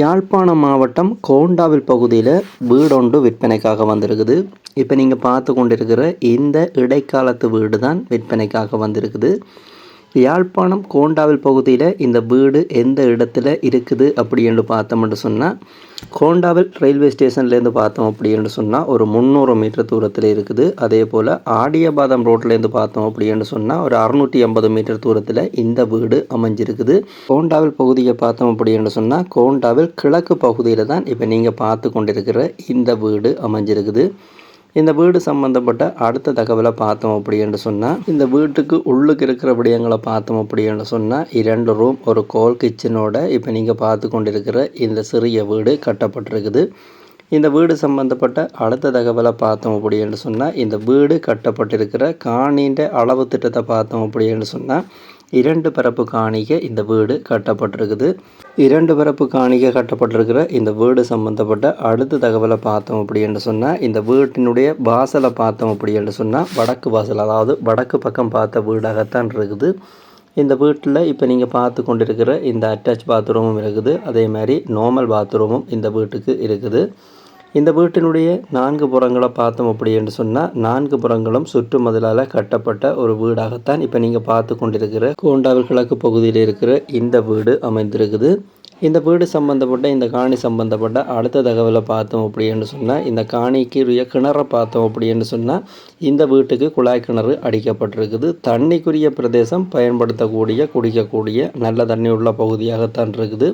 யாழ்ப்பாணம் மாவட்டம் கோண்டாவில் பகுதியில் வீடொன்று விற்பனைக்காக வந்திருக்குது. இப்போ நீங்கள் பார்த்து கொண்டிருக்கிற இந்த இடைக்காலத்து வீடு தான் விற்பனைக்காக வந்திருக்குது. யாழ்ப்பாணம் கோண்டாவில் பகுதியில் இந்த வீடு எந்த இடத்துல இருக்குது அப்படின்னு பார்த்தோம்னு சொன்னால் கோண்டாவில் ரயில்வே ஸ்டேஷன்லேருந்து பார்த்தோம் அப்படின்னு சொன்னால் ஒரு முந்நூறு மீட்டர் தூரத்தில் இருக்குது. அதே போல் ஆடியபாதம் ரோட்லேருந்து பார்த்தோம் அப்படின்னு சொன்னால் ஒரு அறுநூற்றி ஐம்பது மீட்டர் தூரத்தில் இந்த வீடு அமைஞ்சிருக்குது. கோண்டாவில் பகுதியை பார்த்தோம் அப்படின்னு சொன்னால் கோண்டாவில் கிழக்கு பகுதியில் தான் இப்போ நீங்கள் பார்த்து கொண்டிருக்கிற இந்த வீடு அமைஞ்சிருக்குது. இந்த வீடு சம்மந்தப்பட்ட அடுத்த தகவலை பார்த்தோம் அப்படின்னு சொன்னால் இந்த வீட்டுக்கு உள்ளுக்கு இருக்கிற விடயங்களை பார்த்தோம் அப்படின்னு சொன்னால் இரண்டு ரூம் ஒரு கோல் கிச்சனோட இப்போ நீங்கள் பார்த்து கொண்டிருக்கிற இந்த சிறிய வீடு கட்டப்பட்டிருக்குது. இந்த வீடு சம்பந்தப்பட்ட அடுத்த தகவலை பார்த்தோம் அப்படின்னு சொன்னால் இந்த வீடு கட்டப்பட்டிருக்கிற காணின்ற அளவு திட்டத்தை பார்த்தோம் அப்படின்னு சொன்னால் இரண்டு பரப்பு காணிக்க இந்த வீடு கட்டப்பட்டிருக்குது. இரண்டு பரப்பு காணிக்க கட்டப்பட்டிருக்கிற இந்த வீடு சம்மந்தப்பட்ட அடுத்த தகவலை பார்த்தோம் அப்படின்னு சொன்னால் இந்த வீட்டினுடைய வாசலை பார்த்தோம் அப்படின்னு சொன்னால் வடக்கு வாசல் அதாவது வடக்கு பக்கம் பார்த்த வீடாகத்தான் இருக்குது. இந்த வீட்டில் இப்போ நீங்கள் பார்த்து கொண்டிருக்கிற இந்த அட்டாச் பாத்ரூமும் இருக்குது. அதே மாதிரி நார்மல் பாத்ரூமும் இந்த வீட்டுக்கு இருக்குது. இந்த வீட்டினுடைய நான்கு புறங்களை பார்த்தோம் அப்படி என்று சொன்னால் நான்கு புறங்களும் சுற்று மதிலால் கட்டப்பட்ட ஒரு வீடாகத்தான் இப்போ நீங்கள் பார்த்து கொண்டிருக்கிற கோண்டாவில் கிழக்கு பகுதியில் இருக்கிற இந்த வீடு அமைந்திருக்குது. இந்த வீடு சம்பந்தப்பட்ட இந்த காணி சம்பந்தப்பட்ட அடுத்த தகவலை பார்த்தோம் அப்படின்னு சொன்னால் இந்த காணிக்குரிய கிணறை பார்த்தோம் அப்படின்னு சொன்னால் இந்த வீட்டுக்கு குழாய் கிணறு அடிக்கப்பட்டிருக்குது. தண்ணிக்குரிய பிரதேசம் பயன்படுத்தக்கூடிய குடிக்கக்கூடிய நல்ல தண்ணி உள்ள பகுதியாகத்தான் இருக்குது.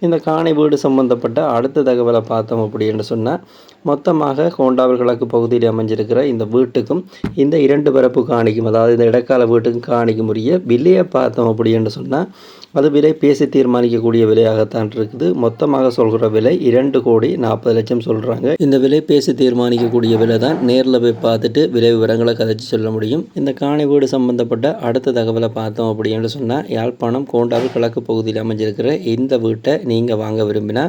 இந்த காணி வீடு சம்பந்தப்பட்ட அடுத்த தகவலை பார்த்தோம் அப்படின்னு சொன்னால் மொத்தமாக ஹோண்டாவில் கிழக்கு பகுதியில் அமைஞ்சிருக்கிற இந்த வீட்டுக்கும் இந்த இரண்டு பரப்பு காணிக்கும் அதாவது இந்த இடைக்கால வீட்டுக்கும் காணிக்கும் உரிய விலையை பார்த்தோம் அப்படின்னு சொன்னால் அது விலை பேசி தீர்மானிக்கக்கூடிய விலையாகத்தான் இருக்குது. மொத்தமாக சொல்கிற விலை இரண்டு கோடி நாற்பது லட்சம் சொல்கிறாங்க இந்த விலை பேசி தீர்மானிக்கக்கூடிய விலை தான் நேரில் போய் பார்த்துட்டு விலை விவரங்களை கதைச்சி சொல்ல முடியும். இந்த காணி வீடு சம்பந்தப்பட்ட அடுத்த தகவலை பார்த்தோம் அப்படின்னு சொன்னால் யாழ்ப்பாணம் கோண்டாவில் கிழக்கு பகுதியில் அமைஞ்சிருக்கிற இந்த வீட்டை நீங்கள் வாங்க விரும்பினா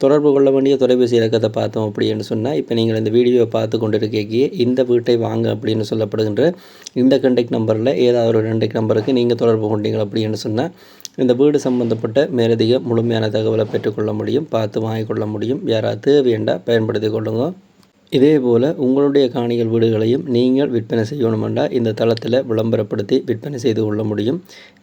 தொடர்பு கொள்ள வேண்டிய தொலைபேசி இலக்கத்தை பார்த்தோம் அப்படின்னு சொன்னால் இப்போ நீங்கள் இந்த வீடியோவை பார்த்து கொண்டிருக்கே இந்த வீட்டை வாங்க அப்படின்னு சொல்லப்படுகின்ற இந்த கண்டெக்ட் நம்பரில் ஏதாவது ஒரு கண்டெக்ட் நம்பருக்கு நீங்கள் தொடர்பு கொண்டீங்க அப்படின்னு சொன்னால் இந்த வீடு சம்பந்தப்பட்ட மேலதிக முழுமையான தகவலை பெற்றுக்கொள்ள முடியும் பார்த்து வாங்கிக்கொள்ள முடியும். யாராவது தேவையண்டா பயன்படுத்தி கொள்ளுங்கள் இதே போல் உங்களுடைய காணிகள் வீடுகளையும் நீங்கள் விற்பனை செய்யணுமெண்டா இந்த தளத்தில் விளம்பரப்படுத்தி விற்பனை செய்து கொள்ள முடியும்.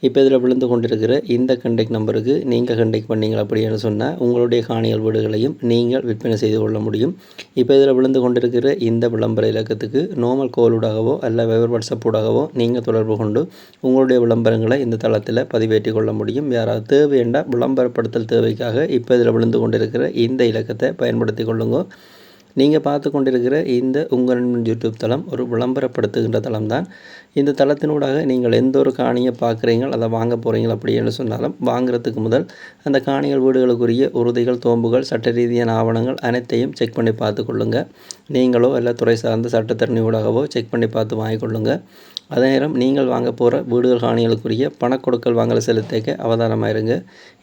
இப்போ இதில் விழுந்து கொண்டிருக்கிற இந்த கண்டெக்ட் நம்பருக்கு நீங்கள் கண்டெக்ட் பண்ணீங்க அப்படின்னு சொன்னால் உங்களுடைய காணிகள் வீடுகளையும் நீங்கள் விற்பனை செய்து கொள்ள முடியும். இப்போ இதில் விழுந்து கொண்டிருக்கிற இந்த விளம்பர இலக்கத்துக்கு நார்மல் கோலூடாகவோ அல்ல வெவர் வாட்ஸ்அப்பூடாகவோ நீங்கள் தொடர்பு கொண்டு உங்களுடைய விளம்பரங்களை இந்த தளத்தில் பதிவேற்றி கொள்ள முடியும். யாராவது தேவையண்டா விளம்பரப்படுத்தல் தேவைக்காக இப்போ இதில் விழுந்து கொண்டிருக்கிற இந்த இலக்கத்தை பயன்படுத்தி கொள்ளுங்கள் நீங்கள் பார்த்து கொண்டிருக்கிற இந்த உங்கள் யூடியூப் தளம் ஒரு விளம்பரப்படுத்துகின்ற தளம் தான் இந்த தளத்தினூடாக நீங்கள் எந்த ஒரு காணியை பார்க்குறீங்கள் அதை வாங்க போகிறீங்கள் அப்படின்னு சொன்னாலும் வாங்குறதுக்கு முதல் அந்த காணிகள் வீடுகளுக்குரிய உறுதிகள் தோம்புகள் சட்ட ரீதியான ஆவணங்கள் அனைத்தையும் செக் பண்ணி பார்த்து கொள்ளுங்கள் நீங்களோ இல்லை துறை சார்ந்த சட்டத்திறனி ஊடாகவோ செக் பண்ணி பார்த்து வாங்கிக்கொள்ளுங்கள் அதே நேரம் நீங்கள் வாங்க போகிற வீடுகள் காணிகளுக்குரிய பணக்கொடுக்கல் வாங்கலை செலுத்திக்க அவதானமாக இருங்க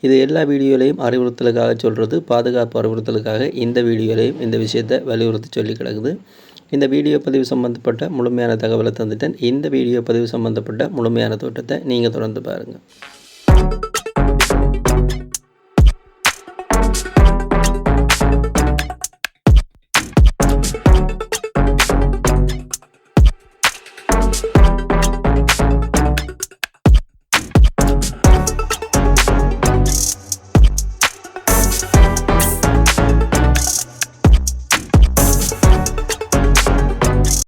இது எல்லா வீடியோலையும் அறிவுறுத்தலுக்காக சொல்கிறது பாதுகாப்பு அறிவுறுத்தலுக்காக இந்த வீடியோலையும் இந்த விஷயத்தை வலியுறுத்தி சொல்லி கிடக்குது. இந்த வீடியோ பதிவு சம்மந்தப்பட்ட முழுமையான தகவலை தந்துட்டேன். இந்த வீடியோ பதிவு சம்மந்தப்பட்ட முழுமையான தோட்டத்தை நீங்கள் தொடர்ந்து பாருங்கள்